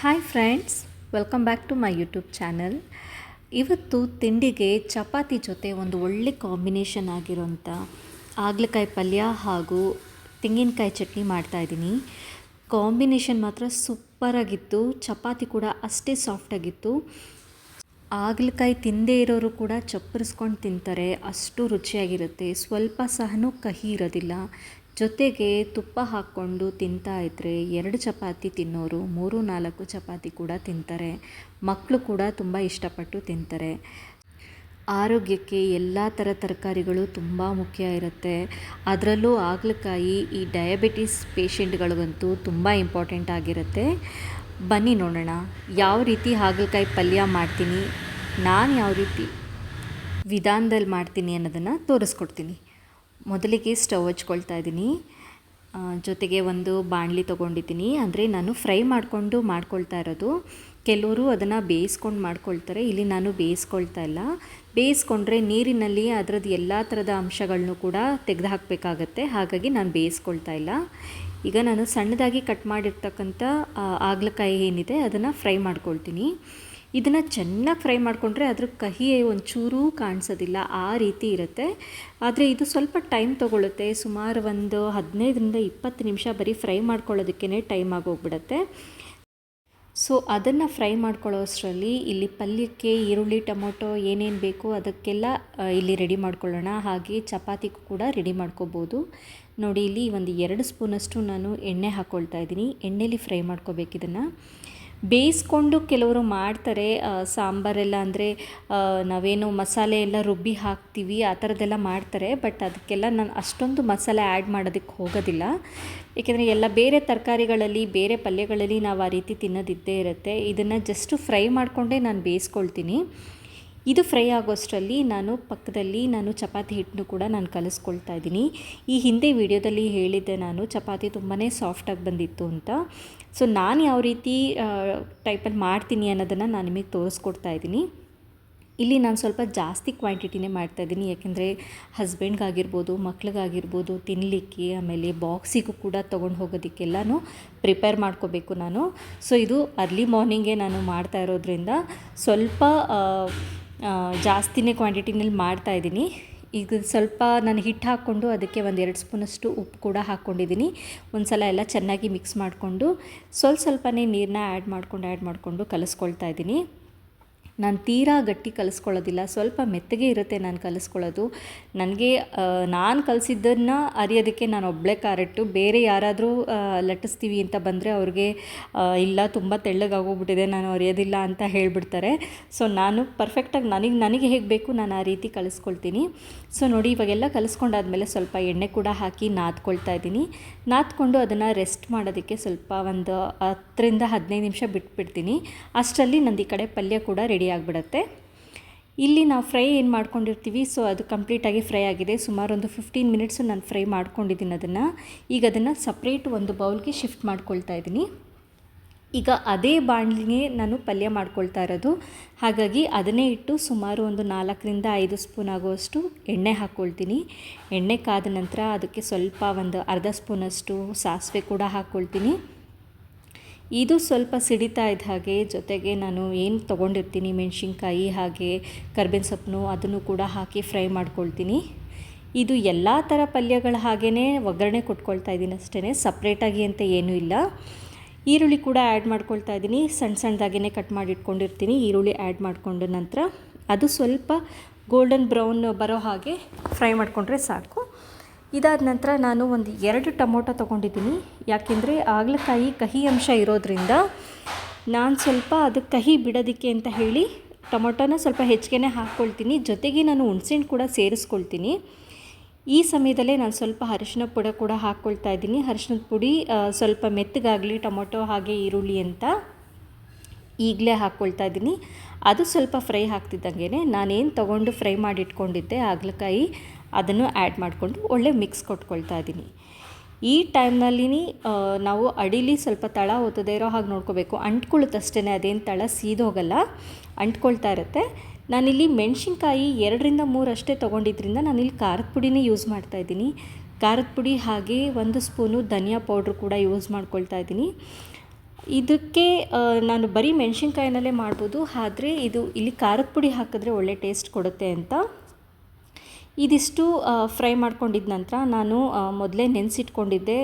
Hi friends welcome back to my YouTube channel ಇವತ್ತು ತಿಂಡಿಗೆ ಚಪಾತಿ ಜೊತೆ ಒಂದು ಒಳ್ಳೆ ಕಾಂಬಿನೇಷನ್ ಆಗಿರೋಂಥ ಆಗ್ಲಕಾಯಿ ಪಲ್ಯ ಹಾಗೂ ತೆಂಗಿನಕಾಯಿ ಚಟ್ನಿ ಮಾಡ್ತಾಯಿದ್ದೀನಿ ಕಾಂಬಿನೇಷನ್ ಮಾತ್ರ ಸೂಪರಾಗಿತ್ತು ಚಪಾತಿ ಕೂಡ ಅಷ್ಟೇ ಸಾಫ್ಟಾಗಿತ್ತು ಆಗ್ಲಕಾಯಿ ತಿಂದೇ ಇರೋರು ಕೂಡ ಚಪ್ಪರಿಸ್ಕೊಂಡು ತಿಂತಾರೆ. ಅಷ್ಟು ರುಚಿಯಾಗಿರುತ್ತೆ. ಸ್ವಲ್ಪ ಸಹನೂ ಕಹಿ ಇರೋದಿಲ್ಲ. ಜೊತೆಗೆ ತುಪ್ಪ ಹಾಕ್ಕೊಂಡು ತಿಂತಾ ಇದ್ದರೆ ಎರಡು ಚಪಾತಿ ತಿನ್ನೋರು ಮೂರು ನಾಲ್ಕು ಚಪಾತಿ ಕೂಡ ತಿಂತಾರೆ. ಮಕ್ಕಳು ಕೂಡ ತುಂಬ ಇಷ್ಟಪಟ್ಟು ತಿಂತಾರೆ. ಆರೋಗ್ಯಕ್ಕೆ ಎಲ್ಲ ಥರ ತರಕಾರಿಗಳು ತುಂಬ ಮುಖ್ಯ ಇರುತ್ತೆ. ಅದರಲ್ಲೂ ಹಾಗಲಕಾಯಿ, ಈ ಡಯಾಬಿಟಿಸ್ ಪೇಷಂಟ್ಗಳಿಗಂತೂ ತುಂಬ ಇಂಪಾರ್ಟೆಂಟ್ ಆಗಿರುತ್ತೆ. ಬನ್ನಿ ನೋಡೋಣ, ಯಾವ ರೀತಿ ಹಾಗಲಕಾಯಿ ಪಲ್ಯ ಮಾಡ್ತೀನಿ, ನಾನು ಯಾವ ರೀತಿ ವಿಧಾನದಲ್ಲಿ ಮಾಡ್ತೀನಿ ಅನ್ನೋದನ್ನು ತೋರಿಸ್ಕೊಡ್ತೀನಿ. ಮೊದಲಿಗೆ ಸ್ಟವ್ ಹಚ್ಕೊಳ್ತಾ ಇದ್ದೀನಿ. ಜೊತೆಗೆ ಒಂದು ಬಾಣಲಿ ತೊಗೊಂಡಿದ್ದೀನಿ. ಅಂದರೆ ನಾನು ಫ್ರೈ ಮಾಡಿಕೊಂಡು ಮಾಡ್ಕೊಳ್ತಾ ಇರೋದು. ಕೆಲವರು ಅದನ್ನು ಬೇಯಿಸ್ಕೊಂಡು ಮಾಡ್ಕೊಳ್ತಾರೆ. ಇಲ್ಲಿ ನಾನು ಬೇಯಿಸ್ಕೊಳ್ತಾ ಇಲ್ಲ. ಬೇಯಿಸ್ಕೊಂಡ್ರೆ ನೀರಿನಲ್ಲಿ ಅದರದ್ದು ಎಲ್ಲ ಥರದ ಅಂಶಗಳನ್ನು ಕೂಡ ತೆಗೆದು ಹಾಕಬೇಕಾಗತ್ತೆ ಹಾಗಾಗಿ ನಾನು ಬೇಯಿಸ್ಕೊಳ್ತಾ ಇಲ್ಲ. ಈಗ ನಾನು ಸಣ್ಣದಾಗಿ ಕಟ್ ಮಾಡಿರ್ತಕ್ಕಂಥ ಆಗ್ಲಕಾಯಿ ಏನಿದೆ ಅದನ್ನು ಫ್ರೈ ಮಾಡ್ಕೊಳ್ತೀನಿ. ಇದನ್ನು ಚೆನ್ನಾಗಿ ಫ್ರೈ ಮಾಡಿಕೊಂಡ್ರೆ ಅದ್ರ ಕಹಿ ಒಂಚೂರೂ ಕಾಣಿಸೋದಿಲ್ಲ, ಆ ರೀತಿ ಇರುತ್ತೆ. ಆದರೆ ಇದು ಸ್ವಲ್ಪ ಟೈಮ್ ತೊಗೊಳುತ್ತೆ, ಸುಮಾರು ಒಂದು ಹದಿನೈದರಿಂದ ಇಪ್ಪತ್ತು ನಿಮಿಷ ಬರೀ ಫ್ರೈ ಮಾಡ್ಕೊಳ್ಳೋದಕ್ಕೇ ಟೈಮ್ ಆಗೋಗ್ಬಿಡುತ್ತೆ. ಸೊ, ಅದನ್ನು ಫ್ರೈ ಮಾಡ್ಕೊಳ್ಳೋ ಅಷ್ಟರಲ್ಲಿ ಇಲ್ಲಿ ಪಲ್ಯಕ್ಕೆ ಈರುಳ್ಳಿ, ಟೊಮೊಟೊ ಏನೇನು ಬೇಕೋ ಅದಕ್ಕೆಲ್ಲ ಇಲ್ಲಿ ರೆಡಿ ಮಾಡ್ಕೊಳ್ಳೋಣ. ಹಾಗೆ ಚಪಾತಿಗೂ ಕೂಡ ರೆಡಿ ಮಾಡ್ಕೋಬೋದು. ನೋಡಿ, ಇಲ್ಲಿ ಒಂದು ಎರಡು ಸ್ಪೂನಷ್ಟು ನಾನು ಎಣ್ಣೆ ಹಾಕ್ಕೊಳ್ತಾ ಇದ್ದೀನಿ. ಎಣ್ಣೆಲಿ ಫ್ರೈ ಮಾಡ್ಕೋಬೇಕು ಇದನ್ನು ಬೇಯಿಸ್ಕೊಂಡು ಕೆಲವರು ಮಾಡ್ತಾರೆ ಸಾಂಬಾರೆಲ್ಲ ಅಂದರೆ ನಾವೇನು ಮಸಾಲೆ ಎಲ್ಲ ರುಬ್ಬಿ ಹಾಕ್ತೀವಿ, ಆ ಥರದ್ದೆಲ್ಲ ಮಾಡ್ತಾರೆ, ಬಟ್ ಅದಕ್ಕೆಲ್ಲ ನಾನು ಅಷ್ಟೊಂದು ಮಸಾಲೆ ಆ್ಯಡ್ ಮಾಡೋದಕ್ಕೆ ಹೋಗೋದಿಲ್ಲ. ಏಕೆಂದರೆ ಎಲ್ಲ ಬೇರೆ ತರಕಾರಿಗಳಲ್ಲಿ, ಬೇರೆ ಪಲ್ಯಗಳಲ್ಲಿ ನಾವು ಆ ರೀತಿ ತಿನ್ನೋದಿದ್ದೇ ಇರುತ್ತೆ. ಇದನ್ನು ಜಸ್ಟು ಫ್ರೈ ಮಾಡಿಕೊಂಡೇ ನಾನು ಬೇಯಿಸ್ಕೊಳ್ತೀನಿ. ಇದು ಫ್ರೈ ಆಗೋಷ್ಟರಲ್ಲಿ ನಾನು ಪಕ್ಕದಲ್ಲಿ ನಾನು ಚಪಾತಿ ಹಿಟ್ಟನ್ನು ಕೂಡ ನಾನು ಕಲಿಸ್ಕೊಳ್ತಾ ಇದ್ದೀನಿ. ಈ ಹಿಂದೆ ವಿಡಿಯೋದಲ್ಲಿ ಹೇಳಿದ್ದೆ ನಾನು, ಚಪಾತಿ ತುಂಬಾ ಸಾಫ್ಟಾಗಿ ಬಂದಿತ್ತು ಅಂತ. ಸೊ ನಾನು ಯಾವ ರೀತಿ ಟೈಪಲ್ಲಿ ಮಾಡ್ತೀನಿ ಅನ್ನೋದನ್ನು ನಾನು ನಿಮಗೆ ತೋರಿಸ್ಕೊಡ್ತಾ ಇದ್ದೀನಿ. ಇಲ್ಲಿ ನಾನು ಸ್ವಲ್ಪ ಜಾಸ್ತಿ ಕ್ವಾಂಟಿಟಿನೇ ಮಾಡ್ತಾಯಿದ್ದೀನಿ ಯಾಕೆಂದರೆ ಹಸ್ಬೆಂಡ್ಗಾಗಿರ್ಬೋದು ಮಕ್ಳಿಗಾಗಿರ್ಬೋದು ತಿನ್ನಲಿಕ್ಕೆ ಆಮೇಲೆ ಬಾಕ್ಸಿಗೂ ಕೂಡ ತೊಗೊಂಡು ಹೋಗೋದಕ್ಕೆಲ್ಲಾನು ಪ್ರಿಪೇರ್ ಮಾಡ್ಕೋಬೇಕು ನಾನು. ಸೊ ಇದು ಅರ್ಲಿ ಮಾರ್ನಿಂಗೇ ನಾನು ಮಾಡ್ತಾ ಇರೋದ್ರಿಂದ ಸ್ವಲ್ಪ ಜಾಸ್ತಿನೇ ಕ್ವಾಂಟಿಟಿನಲ್ಲಿ ಮಾಡ್ತಾಯಿದ್ದೀನಿ ಈಗ ಸ್ವಲ್ಪ ನಾನು ಹಿಟ್ಟು ಹಾಕ್ಕೊಂಡು ಅದಕ್ಕೆ ಒಂದು ಎರಡು ಸ್ಪೂನಷ್ಟು ಉಪ್ಪು ಕೂಡ ಹಾಕ್ಕೊಂಡಿದ್ದೀನಿ. ಒಂದು ಸಲ ಎಲ್ಲ ಚೆನ್ನಾಗಿ ಮಿಕ್ಸ್ ಮಾಡಿಕೊಂಡು ಸ್ವಲ್ಪ ಸ್ವಲ್ಪನೇ ನೀರನ್ನ ಆ್ಯಡ್ ಮಾಡ್ಕೊಂಡು ಆ್ಯಡ್ ಮಾಡಿಕೊಂಡು ಕಲಿಸ್ಕೊಳ್ತಾ ಇದ್ದೀನಿ. ನಾನು ತೀರಾ ಗಟ್ಟಿ ಕಲಿಸ್ಕೊಳ್ಳೋದಿಲ್ಲ. ಸ್ವಲ್ಪ ಮೆತ್ತಗೆ ಇರುತ್ತೆ ನಾನು ಕಲಿಸ್ಕೊಳ್ಳೋದು. ನನಗೆ ನಾನು ಕಲಿಸಿದ್ದನ್ನು ಅರಿಯೋದಕ್ಕೆ ನಾನು ಒಬ್ಬಳೇ ಕಾರಟ್ಟು ಬೇರೆ ಯಾರಾದರೂ ಲಟ್ಟಿಸ್ತೀವಿ ಅಂತ ಬಂದರೆ ಅವ್ರಿಗೆ ಇಲ್ಲ, ತುಂಬ ತೆಳ್ಳಗಾಗೋಗ್ಬಿಟ್ಟಿದೆ, ನಾನು ಅರಿಯೋದಿಲ್ಲ ಅಂತ ಹೇಳಿಬಿಡ್ತಾರೆ. ಸೊ, ನಾನು ಪರ್ಫೆಕ್ಟಾಗಿ ನನಗೆ ನನಗೆ ಹೇಗೆ ಬೇಕು ನಾನು ಆ ರೀತಿ ಕಲಿಸ್ಕೊಳ್ತೀನಿ. ಸೊ, ನೋಡಿ, ಇವಾಗೆಲ್ಲ ಕಲಿಸ್ಕೊಂಡಾದ್ಮೇಲೆ ಸ್ವಲ್ಪ ಎಣ್ಣೆ ಕೂಡ ಹಾಕಿ ನಾದ್ಕೊಳ್ತಾ ಇದ್ದೀನಿ. ನಾದ್ಕೊಂಡು ಅದನ್ನು ರೆಸ್ಟ್ ಮಾಡೋದಕ್ಕೆ ಸ್ವಲ್ಪ ಒಂದು ಹತ್ತರಿಂದ ಹದಿನೈದು ನಿಮಿಷ ಬಿಟ್ಬಿಡ್ತೀನಿ. ಅಷ್ಟರಲ್ಲಿ ನಂದು ಈ ಕಡೆ ಪಲ್ಯ ಕೂಡ ರೆಡಿ ಆಗಿಬಿಡತ್ತೆ ಇಲ್ಲಿ ನಾವು ಫ್ರೈ ಏನು ಮಾಡ್ಕೊಂಡಿರ್ತೀವಿ, ಸೊ ಅದು ಕಂಪ್ಲೀಟಾಗಿ ಫ್ರೈ ಆಗಿದೆ. ಸುಮಾರು ಒಂದು ಫಿಫ್ಟೀನ್ ಮಿನಿಟ್ಸು ನಾನು ಫ್ರೈ ಮಾಡ್ಕೊಂಡಿದ್ದೀನಿ ಅದನ್ನು. ಈಗ ಅದನ್ನು ಸಪ್ರೇಟ್ ಒಂದು ಬೌಲ್ಗೆ ಶಿಫ್ಟ್ ಮಾಡ್ಕೊಳ್ತಾ ಇದ್ದೀನಿ. ಈಗ ಅದೇ ಬಾಣಲಿಗೆ ನಾನು ಪಲ್ಯ ಮಾಡ್ಕೊಳ್ತಾ ಇರೋದು. ಹಾಗಾಗಿ ಅದನ್ನೇ ಇಟ್ಟು ಸುಮಾರು ಒಂದು ನಾಲ್ಕರಿಂದ ಐದು ಸ್ಪೂನ್ ಆಗುವಷ್ಟು ಎಣ್ಣೆ ಹಾಕ್ಕೊಳ್ತೀನಿ. ಎಣ್ಣೆ ಕಾದ ನಂತರ ಅದಕ್ಕೆ ಸ್ವಲ್ಪ ಒಂದು ಅರ್ಧ ಸ್ಪೂನಷ್ಟು ಸಾಸಿವೆ ಕೂಡ ಹಾಕ್ಕೊಳ್ತೀನಿ. ಇದು ಸ್ವಲ್ಪ ಸಿಡಿತಾ ಇದ್ದ ಹಾಗೆ ಜೊತೆಗೆ ನಾನು ಏನು ತೊಗೊಂಡಿರ್ತೀನಿ, ಮೆಣಸಿನ್ಕಾಯಿ ಹಾಗೆ ಕರ್ಬೇವಿನ ಸೊಪ್ಪು ಅದನ್ನು ಕೂಡ ಹಾಕಿ ಫ್ರೈ ಮಾಡ್ಕೊಳ್ತೀನಿ. ಇದು ಎಲ್ಲ ಥರ ಪಲ್ಯಗಳ ಹಾಗೇ ಒಗ್ಗರಣೆ ಕೊಟ್ಕೊಳ್ತಾ ಇದ್ದೀನಿ ಅಷ್ಟೇ ಸಪ್ರೇಟಾಗಿ ಅಂತ ಏನೂ ಇಲ್ಲ. ಈರುಳ್ಳಿ ಕೂಡ ಆ್ಯಡ್ ಮಾಡ್ಕೊಳ್ತಾ ಇದ್ದೀನಿ ಸಣ್ಣ ಸಣ್ಣದಾಗೇ ಕಟ್ ಮಾಡಿ ಇಟ್ಕೊಂಡಿರ್ತೀನಿ, ಈರುಳ್ಳಿ ಆ್ಯಡ್ ಮಾಡಿಕೊಂಡ ನಂತರ ಅದು ಸ್ವಲ್ಪ ಗೋಲ್ಡನ್ ಬ್ರೌನ್ ಬರೋ ಹಾಗೆ ಫ್ರೈ ಮಾಡಿಕೊಂಡ್ರೆ ಸಾಕು. ಇದಾದ ನಂತರ ನಾನು ಒಂದು ಎರಡು ಟೊಮೊಟೊ ತೊಗೊಂಡಿದ್ದೀನಿ. ಯಾಕೆಂದರೆ ಹಾಗಲಕಾಯಿ ಕಹಿ ಅಂಶ ಇರೋದ್ರಿಂದ ನಾನು ಸ್ವಲ್ಪ ಅದು ಕಹಿ ಬಿಡೋದಕ್ಕೆ ಅಂತ ಹೇಳಿ ಟೊಮೊಟೊನ ಸ್ವಲ್ಪ ಹೆಚ್ಚಿಗೆ ಹಾಕ್ಕೊಳ್ತೀನಿ. ಜೊತೆಗೆ ನಾನು ಹುಣ್ಸೆಹಣ್ಣು ಕೂಡ ಸೇರಿಸ್ಕೊಳ್ತೀನಿ. ಈ ಸಮಯದಲ್ಲೇ ನಾನು ಸ್ವಲ್ಪ ಅರಿಶಿನ ಪುಡಿ ಕೂಡ ಹಾಕ್ಕೊಳ್ತಾ ಇದ್ದೀನಿ. ಅರಿಶಿನದ ಪುಡಿ ಸ್ವಲ್ಪ ಮೆತ್ತಗಾಗಲಿ ಟೊಮೊಟೊ, ಹಾಗೆ ಈರುಳ್ಳಿ ಅಂತ ಈಗಲೇ ಹಾಕ್ಕೊಳ್ತಾ ಇದ್ದೀನಿ. ಅದು ಸ್ವಲ್ಪ ಫ್ರೈ ಹಾಕ್ತಿದ್ದಂಗೆ ನಾನೇನು ತೊಗೊಂಡು ಫ್ರೈ ಮಾಡಿ ಇಟ್ಕೊಂಡಿದ್ದೆ ಹಾಗಲಕಾಯಿ ಅದನ್ನು ಆ್ಯಡ್ ಮಾಡಿಕೊಂಡು ಒಳ್ಳೆ ಮಿಕ್ಸ್ ಕೊಟ್ಕೊಳ್ತಾ ಇದ್ದೀನಿ ಈ ಟೈಮ್ನಲ್ಲಿ ನಾವು ಅಡಿಲಿ ಸ್ವಲ್ಪ ತಳ ಓದದೇ ಇರೋ ಹಾಗೆ ನೋಡ್ಕೋಬೇಕು. ಅಂಟ್ಕೊಳ್ಳುತ್ತಷ್ಟೇ ಅದೇನು ತಳ ಸೀದೋಗಲ್ಲ. ಅಂಟ್ಕೊಳ್ತಾ ಇರುತ್ತೆ. ನಾನಿಲ್ಲಿ ಮೆಣಸಿನ್ಕಾಯಿ ಎರಡರಿಂದ ಮೂರಷ್ಟೇ ತೊಗೊಂಡಿದ್ದರಿಂದ ನಾನಿಲ್ಲಿ ಖಾರದ ಪುಡಿನೇ ಯೂಸ್ ಮಾಡ್ತಾ ಇದ್ದೀನಿ ಖಾರದ ಪುಡಿ ಹಾಗೆ ಒಂದು ಸ್ಪೂನು ಧನಿಯಾ ಪೌಡ್ರ್ ಕೂಡ ಯೂಸ್ ಮಾಡ್ಕೊಳ್ತಾ ಇದ್ದೀನಿ ಇದಕ್ಕೆ ನಾನು ಬರೀ ಮೆಣಸಿನ್ಕಾಯಿನಲ್ಲೇ ಮಾಡ್ಬೋದು. ಆದರೆ ಇದು ಇಲ್ಲಿ ಖಾರದ ಪುಡಿ ಹಾಕಿದ್ರೆ ಒಳ್ಳೆ ಟೇಸ್ಟ್ ಕೊಡುತ್ತೆ ಅಂತ. ಇದಿಷ್ಟು ಫ್ರೈ ಮಾಡ್ಕೊಂಡಿದ್ದ ನಂತರ ನಾನು ಮೊದಲೇ ನೆನೆಸಿಟ್ಕೊಂಡಿದ್ದೆ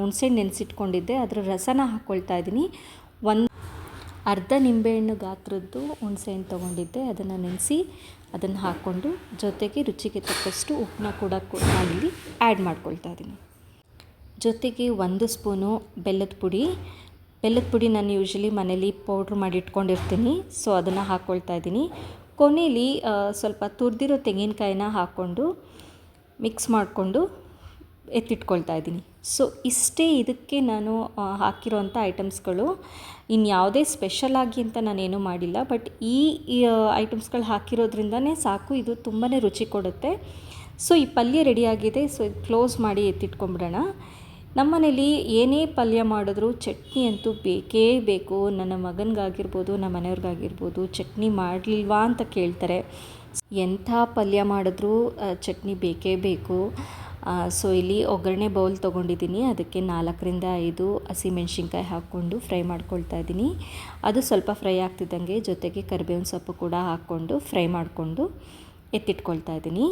ಹುಣ್ಸೆಹಣ್ಣು ನೆನೆಸಿಟ್ಕೊಂಡಿದ್ದೆ, ಅದರ ರಸನ ಹಾಕ್ಕೊಳ್ತಾ ಇದ್ದೀನಿ. ಒಂದು ಅರ್ಧ ನಿಂಬೆಹಣ್ಣು ಗಾತ್ರದ್ದು ಹುಣಸೆಹಣ್ಣು ತೊಗೊಂಡಿದ್ದೆ, ಅದನ್ನು ನೆನೆಸಿ ಅದನ್ನು ಹಾಕ್ಕೊಂಡು ಜೊತೆಗೆ ರುಚಿಗೆ ತಕ್ಕಷ್ಟು ಉಪ್ಪನ್ನ ಕೂಡ ನಾನಿಲ್ಲಿ ಆ್ಯಡ್ ಮಾಡ್ಕೊಳ್ತಾ ಇದ್ದೀನಿ. ಜೊತೆಗೆ ಒಂದು ಸ್ಪೂನು ಬೆಲ್ಲದ ಪುಡಿ. ಬೆಲ್ಲದ ಪುಡಿ ನಾನು ಯೂಶ್ವಲಿ ಮನೇಲಿ ಪೌಡ್ರ್ ಮಾಡಿ ಇಟ್ಕೊಂಡಿರ್ತೀನಿ ಸೊ ಅದನ್ನು ಹಾಕ್ಕೊಳ್ತಾ ಇದ್ದೀನಿ. ಕೊನೆಯಲ್ಲಿ ಸ್ವಲ್ಪ ತುರಿದಿರೋ ತೆಂಗಿನಕಾಯಿನ ಹಾಕ್ಕೊಂಡು ಮಿಕ್ಸ್ ಮಾಡಿಕೊಂಡು ಎತ್ತಿಟ್ಕೊಳ್ತಾ ಇದ್ದೀನಿ. ಸೊ ಇಷ್ಟೇ ಇದಕ್ಕೆ ನಾನು ಹಾಕಿರೋಂಥ ಐಟಮ್ಸ್ಗಳು ಇನ್ಯಾವುದೇ ಸ್ಪೆಷಲ್ ಆಗಿ ಅಂತ ನಾನೇನು ಮಾಡಿಲ್ಲ ಬಟ್ ಈ ಐಟಮ್ಸ್ಗಳು ಹಾಕಿರೋದ್ರಿಂದನೇ ಸಾಕು. ಇದು ತುಂಬಾ ರುಚಿ ಕೊಡುತ್ತೆ. ಸೊ ಈ ಪಲ್ಯ ರೆಡಿಯಾಗಿದೆ ಸೊ ಇದು ಕ್ಲೋಸ್ ಮಾಡಿ ಎತ್ತಿಟ್ಕೊಂಬಿಡೋಣ ನಮ್ಮನೇಲಿ ಏನೇ ಪಲ್ಯ ಮಾಡಿದ್ರೂ ಚಟ್ನಿ ಅಂತೂ ಬೇಕೇ ಬೇಕು. ನನ್ನ ಮಗನಿಗಾಗಿರ್ಬೋದು, ನಮ್ಮ ಮನೆಯವ್ರಿಗಾಗಿರ್ಬೋದು ಚಟ್ನಿ ಮಾಡಲಿಲ್ವಾ ಅಂತ ಕೇಳ್ತಾರೆ. ಎಂಥ ಪಲ್ಯ ಮಾಡಿದ್ರೂ ಚಟ್ನಿ ಬೇಕೇ ಬೇಕು. ಸೊ ಇಲ್ಲಿ ಒಗ್ಗರಣೆ ಬೌಲ್ ತೊಗೊಂಡಿದ್ದೀನಿ. ಅದಕ್ಕೆ ನಾಲ್ಕರಿಂದ ಐದು ಹಸಿಮೆಣ್ಸಿನ್ಕಾಯಿ ಹಾಕ್ಕೊಂಡು ಫ್ರೈ ಮಾಡ್ಕೊಳ್ತಾ ಇದ್ದೀನಿ. ಅದು ಸ್ವಲ್ಪ ಫ್ರೈ ಆಗ್ತಿದ್ದಂಗೆ ಜೊತೆಗೆ ಕರಿಬೇವಿನ ಸೊಪ್ಪು ಕೂಡ ಹಾಕ್ಕೊಂಡು ಫ್ರೈ ಮಾಡಿಕೊಂಡು ಎತ್ತಿಟ್ಕೊಳ್ತಾ ಇದ್ದೀನಿ.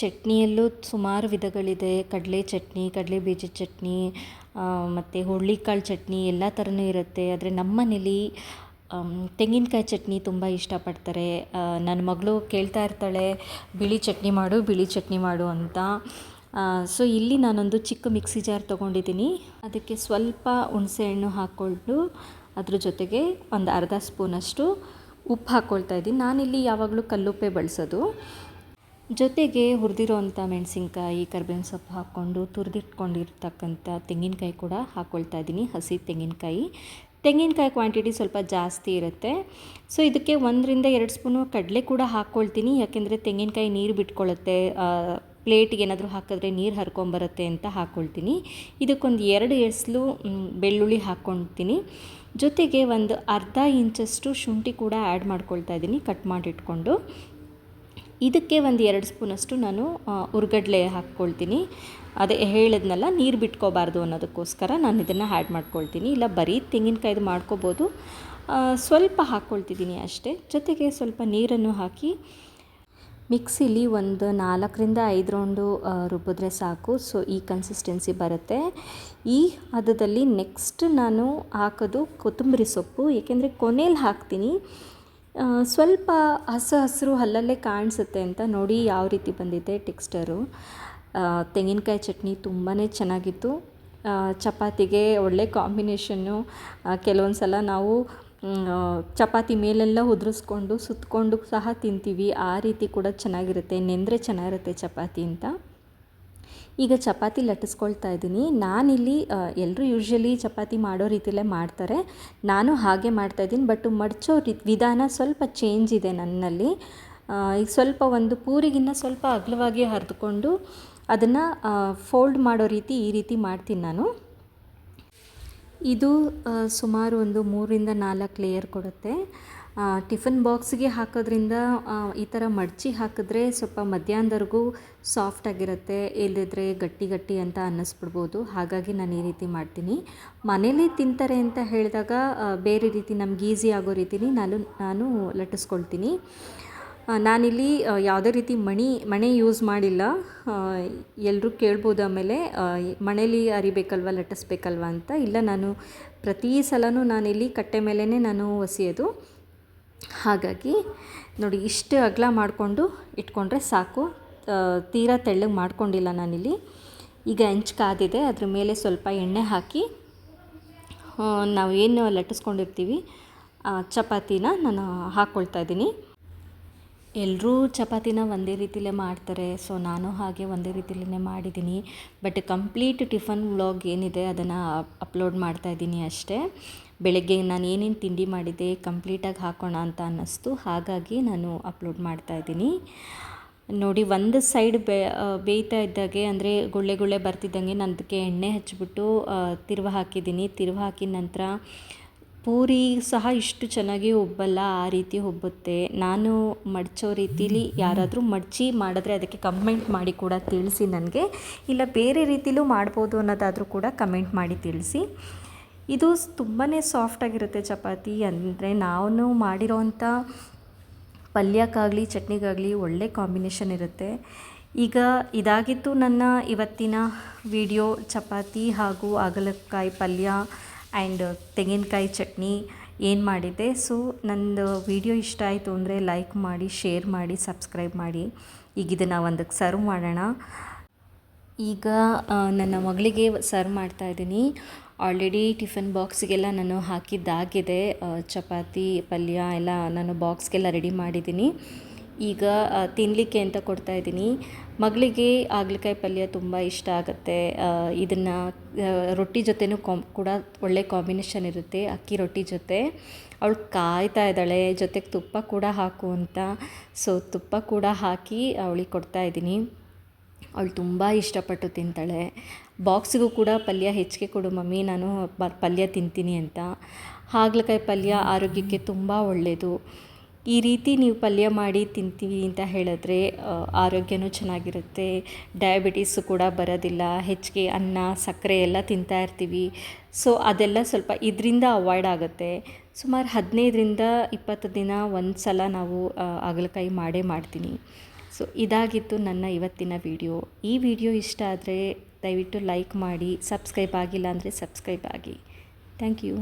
ಚಟ್ನಿಯಲ್ಲೂ ಸುಮಾರು ವಿಧಗಳಿದೆ. ಕಡಲೆ ಚಟ್ನಿ, ಕಡಲೆ ಬೀಜ ಚಟ್ನಿ ಮತ್ತು ಹುರುಳಿಕಾಳು ಚಟ್ನಿ ಎಲ್ಲ ಥರನೂ ಇರುತ್ತೆ. ಆದರೆ ನಮ್ಮನೇಲಿ ತೆಂಗಿನಕಾಯಿ ಚಟ್ನಿ ತುಂಬ ಇಷ್ಟಪಡ್ತಾರೆ. ನನ್ನ ಮಗಳು ಕೇಳ್ತಾ ಇರ್ತಾಳೆ, ಬಿಳಿ ಚಟ್ನಿ ಮಾಡು, ಬಿಳಿ ಚಟ್ನಿ ಮಾಡು ಅಂತ. ಸೊ ಇಲ್ಲಿ ನಾನೊಂದು ಚಿಕ್ಕ ಮಿಕ್ಸಿ ಜಾರ್ ತೊಗೊಂಡಿದ್ದೀನಿ. ಅದಕ್ಕೆ ಸ್ವಲ್ಪ ಹುಣಸೆಹಣ್ಣು ಹಾಕ್ಕೊಂಡು ಅದ್ರ ಜೊತೆಗೆ ಒಂದು ಅರ್ಧ ಸ್ಪೂನಷ್ಟು ಉಪ್ಪು ಹಾಕ್ಕೊಳ್ತಾ ಇದ್ದೀನಿ. ನಾನಿಲ್ಲಿ ಯಾವಾಗಲೂ ಕಲ್ಲುಪ್ಪೆ ಬಳಸೋದು. ಜೊತೆಗೆ ಹುರಿದಿರೋವಂಥ ಮೆಣಸಿನ್ಕಾಯಿ, ಕರ್ಬೇವಿನ ಸೊಪ್ಪು ಹಾಕ್ಕೊಂಡು ತುರಿದಿಟ್ಕೊಂಡಿರ್ತಕ್ಕಂಥ ತೆಂಗಿನಕಾಯಿ ಕೂಡ ಹಾಕ್ಕೊಳ್ತಾ ಇದ್ದೀನಿ, ಹಸಿ ತೆಂಗಿನಕಾಯಿ. ತೆಂಗಿನಕಾಯಿ ಕ್ವಾಂಟಿಟಿ ಸ್ವಲ್ಪ ಜಾಸ್ತಿ ಇರುತ್ತೆ. ಸೊ ಇದಕ್ಕೆ ಒಂದರಿಂದ ಎರಡು ಸ್ಪೂನು ಕಡಲೆ ಕೂಡ ಹಾಕ್ಕೊಳ್ತೀನಿ ಯಾಕೆಂದರೆ ತೆಂಗಿನಕಾಯಿ ನೀರು ಬಿಟ್ಕೊಳ್ಳುತ್ತೆ. ಪ್ಲೇಟಿಗೆ ಏನಾದರೂ ಹಾಕಿದ್ರೆ ನೀರು ಹರ್ಕೊಂಬರುತ್ತೆ ಅಂತ ಹಾಕ್ಕೊಳ್ತೀನಿ ಇದಕ್ಕೊಂದು ಎರಡು ಎಸಲು ಬೆಳ್ಳುಳ್ಳಿ ಹಾಕ್ಕೊಳ್ತೀನಿ ಜೊತೆಗೆ ಒಂದು ಅರ್ಧ ಇಂಚಷ್ಟು ಶುಂಠಿ ಕೂಡ ಆ್ಯಡ್ ಮಾಡ್ಕೊಳ್ತಾ ಇದ್ದೀನಿ, ಕಟ್ ಮಾಡಿಟ್ಕೊಂಡು. ಇದಕ್ಕೆ ಒಂದು ಎರಡು ಸ್ಪೂನಷ್ಟು ನಾನು ಉರ್ಗಡ್ಲೆ ಹಾಕ್ಕೊಳ್ತೀನಿ. ಅದೇ ಹೇಳಿದ್ನಲ್ಲ, ನೀರು ಬಿಟ್ಕೋಬಾರ್ದು ಅನ್ನೋದಕ್ಕೋಸ್ಕರ ನಾನು ಇದನ್ನು ಆ್ಯಡ್ ಮಾಡ್ಕೊಳ್ತೀನಿ. ಇಲ್ಲ, ಬರೀ ತೆಂಗಿನಕಾಯ್ದು ಮಾಡ್ಕೋಬೋದು. ಸ್ವಲ್ಪ ಹಾಕ್ಕೊಳ್ತಿದ್ದೀನಿ ಅಷ್ಟೇ. ಜೊತೆಗೆ ಸ್ವಲ್ಪ ನೀರನ್ನು ಹಾಕಿ ಮಿಕ್ಸಿಲಿ ಒಂದು ನಾಲ್ಕರಿಂದ ಐದು ರೌಂಡು ರುಬ್ಬಿದ್ರೆ ಸಾಕು. ಸೊ ಈ ಕನ್ಸಿಸ್ಟೆನ್ಸಿ ಬರುತ್ತೆ. ಈ ಹದದಲ್ಲಿ ನೆಕ್ಸ್ಟ್ ನಾನು ಹಾಕೋದು ಕೊತ್ತಂಬರಿ ಸೊಪ್ಪು. ಏಕೆಂದರೆ ಕೊನೇಲಿ ಹಾಕ್ತೀನಿ. ಸ್ವಲ್ಪ ಹಸು ಹಸಿರು ಅಲ್ಲಲ್ಲೇ ಕಾಣಿಸುತ್ತೆ ಅಂತ ನೋಡಿ ಯಾವ ರೀತಿ ಬಂದಿದೆ ಟೆಕ್ಸ್ಟರು. ತೆಂಗಿನಕಾಯಿ ಚಟ್ನಿ ತುಂಬಾ ಚೆನ್ನಾಗಿತ್ತು. ಚಪಾತಿಗೆ ಒಳ್ಳೆ ಕಾಂಬಿನೇಷನ್ನು ಕೆಲವೊಂದು ಸಲ ನಾವು ಚಪಾತಿ ಮೇಲೆಲ್ಲ ಉದುರಿಸ್ಕೊಂಡು ಸುತ್ತಕೊಂಡು ಸಹ ತಿಂತೀವಿ. ಆ ರೀತಿ ಕೂಡ ಚೆನ್ನಾಗಿರುತ್ತೆ. ನೆಂದರೆ ಚೆನ್ನಾಗಿರುತ್ತೆ ಚಪಾತಿ ಅಂತ. ಈಗ ಚಪಾತಿ ಲಟ್ಟಿಸ್ಕೊಳ್ತಾ ಇದ್ದೀನಿ. ನಾನಿಲ್ಲಿ ಎಲ್ಲರೂ ಯೂಶ್ವಲಿ ಚಪಾತಿ ಮಾಡೋ ರೀತಿಯಲ್ಲೇ ಮಾಡ್ತಾರೆ. ನಾನು ಹಾಗೆ ಮಾಡ್ತಾ ಇದ್ದೀನಿ. ಬಟ್ ಮಡಚೋ ರಿ, ವಿಧಾನ ಸ್ವಲ್ಪ ಚೇಂಜ್ ಇದೆ ನನ್ನಲ್ಲಿ. ಈಗ ಸ್ವಲ್ಪ ಒಂದು ಪೂರಿಗಿನ್ನ ಸ್ವಲ್ಪ ಅಗಲವಾಗಿ ಹರಿದುಕೊಂಡು ಅದನ್ನು ಫೋಲ್ಡ್ ಮಾಡೋ ರೀತಿ ಈ ರೀತಿ ಮಾಡ್ತೀನಿ ನಾನು. ಇದು ಸುಮಾರು ಒಂದು ಮೂರರಿಂದ ನಾಲ್ಕು ಲೇಯರ್ ಕೊಡುತ್ತೆ. ಟಿಫನ್ ಬಾಕ್ಸ್ಗೆ ಹಾಕೋದ್ರಿಂದ ಈ ಥರ ಮಡಚಿ ಹಾಕಿದ್ರೆ ಸ್ವಲ್ಪ ಮಧ್ಯಾಹ್ನದವರೆಗೂ ಸಾಫ್ಟ್ ಆಗಿರುತ್ತೆ ಇಲ್ಲದಿದ್ರೆ ಗಟ್ಟಿ ಗಟ್ಟಿ ಅಂತ ಅನ್ನಿಸ್ಬಿಡ್ಬೋದು. ಹಾಗಾಗಿ ನಾನು ಈ ರೀತಿ ಮಾಡ್ತೀನಿ. ಮನೇಲಿ ತಿಂತಾರೆ ಅಂತ ಹೇಳಿದಾಗ ಬೇರೆ ರೀತಿ ನಮ್ಗೆ ಈಸಿ ಆಗೋ ರೀತಿಲಿ ನಾನು ನಾನು ಲಟ್ಟಿಸ್ಕೊಳ್ತೀನಿ. ನಾನಿಲ್ಲಿ ಯಾವುದೇ ರೀತಿ ಮಣಿ, ಮಣೆ ಯೂಸ್ ಮಾಡಿಲ್ಲ. ಎಲ್ಲರೂ ಕೇಳ್ಬೋದು ಆಮೇಲೆ ಮಣೇಲಿ ಅರಿಬೇಕಲ್ವ, ಲಟ್ಟಿಸ್ಬೇಕಲ್ವ ಅಂತ. ಇಲ್ಲ, ನಾನು ಪ್ರತಿ ಸಲನೂ ನಾನಿಲ್ಲಿ ಕಟ್ಟೆ ಮೇಲೇ ನಾನು ಒಸೆಯೋದು. ಹಾಗಾಗಿ ನೋಡಿ, ಇಷ್ಟು ಅಗಲ ಮಾಡಿಕೊಂಡು ಇಟ್ಕೊಂಡ್ರೆ ಸಾಕು. ತೀರಾ ತೆಳ್ಳಗೆ ಮಾಡ್ಕೊಂಡಿಲ್ಲ ನಾನಿಲ್ಲಿ. ಈಗ ಹೆಂಚು ಕಾದಿದೆ, ಅದ್ರ ಮೇಲೆ ಸ್ವಲ್ಪ ಎಣ್ಣೆ ಹಾಕಿ ನಾವು ಏನು ಲಟ್ಟಿಸ್ಕೊಂಡಿರ್ತೀವಿ ಚಪಾತಿನ ನಾನು ಹಾಕ್ಕೊಳ್ತಾ ಇದ್ದೀನಿ. ಎಲ್ಲರೂ ಚಪಾತಿನ ಒಂದೇ ರೀತಿಲೇ ಮಾಡ್ತಾರೆ, ಸೊ ನಾನು ಹಾಗೆ ಒಂದೇ ರೀತಿಲೇ ಮಾಡಿದ್ದೀನಿ. ಬಟ್ ಕಂಪ್ಲೀಟ್ ಟಿಫನ್ ವ್ಲಾಗ್ ಏನಿದೆ, ಅದನ್ನು ಅಪ್ಲೋಡ್ ಮಾಡ್ತಾ ಇದ್ದೀನಿ ಅಷ್ಟೇ. ಬೆಳಗ್ಗೆ ನಾನು ಏನೇನು ತಿಂಡಿ ಮಾಡಿದೆ ಕಂಪ್ಲೀಟಾಗಿ ಹಾಕೋಣ ಅಂತ ಅನ್ನಿಸ್ತು. ಹಾಗಾಗಿ ನಾನು ಅಪ್ಲೋಡ್ ಮಾಡ್ತಾ ಇದ್ದೀನಿ. ನೋಡಿ, ಒಂದು ಸೈಡ್ ಬೇ ಬೇಯ್ತಾ ಇದ್ದಾಗೆ, ಅಂದರೆ ಗುಳ್ಳೆ ಗುಳ್ಳೆ ಬರ್ತಿದ್ದಂಗೆ ನಾನು ಅದಕ್ಕೆ ಎಣ್ಣೆ ಹಚ್ಚಿಬಿಟ್ಟು ತಿರುವ ಹಾಕಿದ್ದೀನಿ. ತಿರುವು ಹಾಕಿದ ನಂತರ ಪೂರಿ ಸಹ ಇಷ್ಟು ಚೆನ್ನಾಗಿ ಉಬ್ಬಲ್ಲ, ಆ ರೀತಿ ಉಬ್ಬುತ್ತೆ. ನಾನು ಮಡಚೋ ರೀತಿಲಿ ಯಾರಾದರೂ ಮಡಚಿ ಮಾಡಿದ್ರೆ ಅದಕ್ಕೆ ಕಮೆಂಟ್ ಮಾಡಿ ಕೂಡ ತಿಳಿಸಿ ನನಗೆ. ಇಲ್ಲ, ಬೇರೆ ರೀತಿಲೂ ಮಾಡ್ಬೋದು ಅನ್ನೋದಾದರೂ ಕೂಡ ಕಮೆಂಟ್ ಮಾಡಿ ತಿಳಿಸಿ. ಇದು ತುಂಬಾ ಸಾಫ್ಟಾಗಿರುತ್ತೆ ಚಪಾತಿ ಅಂದರೆ ನಾನು ಮಾಡಿರೋವಂಥ ಪಲ್ಯಕ್ಕಾಗಲಿ, ಚಟ್ನಿಗಾಗಲಿ ಒಳ್ಳೆ ಕಾಂಬಿನೇಷನ್ ಇರುತ್ತೆ. ಈಗ ಇದಾಗಿತ್ತು ನನ್ನ ಇವತ್ತಿನ ವಿಡಿಯೋ ಚಪಾತಿ ಹಾಗೂ ಹಾಗಲಕಾಯಿ ಪಲ್ಯ ಆ್ಯಂಡ್ ತೆಂಗಿನಕಾಯಿ ಚಟ್ನಿ ಏನು ಮಾಡಿದ್ದೆ. ಸೊ ನಂದು ವಿಡಿಯೋ ಇಷ್ಟ ಆಯಿತು ಅಂದರೆ ಲೈಕ್ ಮಾಡಿ ಶೇರ್ ಮಾಡಿ ಸಬ್ಸ್ಕ್ರೈಬ್ ಮಾಡಿ. ಈಗ ಇದನ್ನು ಒಂದಕ್ಕೆ ಸರ್ವ್ ಮಾಡೋಣ. ಈಗ ನನ್ನ ಮಗಳಿಗೆ ಸರ್ವ್ ಮಾಡ್ತಾ ಇದ್ದೀನಿ. ಆಲ್ರೆಡಿ ಟಿಫನ್ ಬಾಕ್ಸಿಗೆಲ್ಲ ನಾನು ಹಾಕಿದ್ದಾಗಿದೆ. ಚಪಾತಿ, ಪಲ್ಯ ಎಲ್ಲ ನಾನು ಬಾಕ್ಸ್ಗೆಲ್ಲ ರೆಡಿ ಮಾಡಿದ್ದೀನಿ. ಈಗ ತಿನ್ನಲಿಕ್ಕೆ ಅಂತ ಕೊಡ್ತಾ ಇದ್ದೀನಿ. ಮಗಳಿಗೆ ಹಾಗಲಕಾಯಿ ಪಲ್ಯ ತುಂಬ ಇಷ್ಟ ಆಗುತ್ತೆ. ಇದನ್ನು ರೊಟ್ಟಿ ಜೊತೆನೂ ಕಾಮ್ ಕೂಡ ಒಳ್ಳೆ ಕಾಂಬಿನೇಷನ್ ಇರುತ್ತೆ, ಅಕ್ಕಿ ರೊಟ್ಟಿ ಜೊತೆ. ಅವಳು ಕಾಯ್ತಾ ಇದ್ದಾಳೆ, ಜೊತೆಗೆ ತುಪ್ಪ ಕೂಡ ಹಾಕು ಅಂತ. ಸೊ ತುಪ್ಪ ಕೂಡ ಹಾಕಿ ಅವಳಿಗೆ ಕೊಡ್ತಾ ಇದ್ದೀನಿ. ಅವಳು ತುಂಬ ಇಷ್ಟಪಟ್ಟು ತಿಂತಾಳೆ. ಬಾಕ್ಸಿಗೂ ಕೂಡ ಪಲ್ಯ ಹೆಚ್ಚಿಗೆ ಕೊಡು ಮಮ್ಮಿ, ನಾನು ಪಲ್ಯ ತಿಂತೀನಿ ಅಂತ. ಹಾಗಲಕಾಯಿ ಪಲ್ಯ ಆರೋಗ್ಯಕ್ಕೆ ತುಂಬ ಒಳ್ಳೆಯದು ಈ ರೀತಿ ನೀವು ಪಲ್ಯ ಮಾಡಿ ತಿಂತೀವಿ ಅಂತ ಹೇಳಿದ್ರೆ ಆರೋಗ್ಯನೂ ಚೆನ್ನಾಗಿರುತ್ತೆ. ಡಯಾಬಿಟೀಸು ಕೂಡ ಬರೋದಿಲ್ಲ. ಹೆಚ್ಚಿಗೆ ಅನ್ನ, ಸಕ್ಕರೆ ಎಲ್ಲ ತಿಂತಾ ಇರ್ತೀವಿ. ಸೊ, ಅದೆಲ್ಲ ಸ್ವಲ್ಪ ಇದರಿಂದ ಅವಾಯ್ಡ್ ಆಗುತ್ತೆ. ಸುಮಾರು ಹದಿನೈದರಿಂದ ಇಪ್ಪತ್ತು ದಿನ ಒಂದು ಸಲ ನಾವು ಹಾಗಲಕಾಯಿ ಮಾಡೇ ಮಾಡ್ತೀನಿ. ಸೊ ಇದಾಗಿತ್ತು ನನ್ನ ಇವತ್ತಿನ ವಿಡಿಯೋ ಈ ವಿಡಿಯೋ ಇಷ್ಟ ಆದರೆ ದಯವಿಟ್ಟು ಲೈಕ್ ಮಾಡಿ ಸಬ್ಸ್ಕ್ರೈಬ್ ಆಗಿಲ್ಲ ಅಂದರೆ ಸಬ್ಸ್ಕ್ರೈಬ್ ಆಗಿ. Thank you